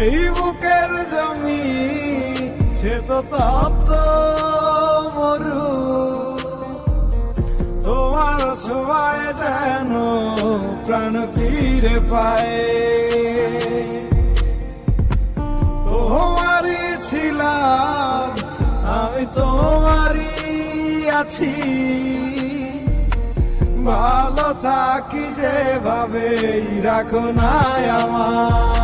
এই বুকের জমি, সে তো তপ্ত মরু। তোমার ছোঁয়ায় যেন প্রাণ ফিরে পায়। তোমারই ছিলাম, আমি তোমারই আছি। ভালো থাকি যেভাবে রাখো না আমার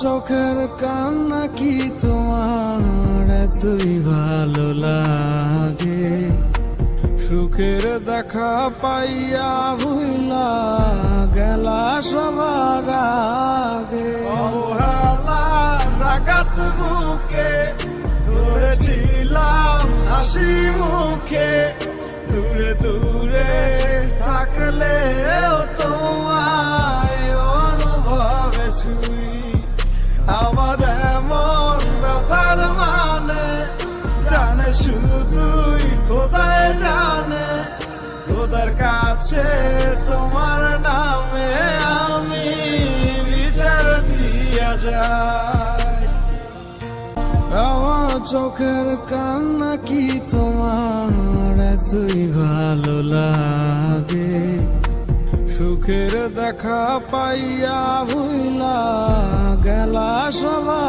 চোখের কান্না কি তোমার? এতই ভালো লাগে। সুখের দেখা পাইয়া ভুইলা গেলা সবার আগে। রাগাত বুকে ধরেছিলাম হাসি মুখে। দূরে দূরে থাকলে তোমায় অনুভবে ছুই। আমার এমন ব্যথার মানে জানে শুধুই খোদায় জানে। খোদার কাছে তোমার নামে আমি বিচার দিয়া যাই। আমার চোখের কান্না কি তোমার এতই ভালো লাগে? সুখের দেখা পাইয়া ভুইলা গেলা সবার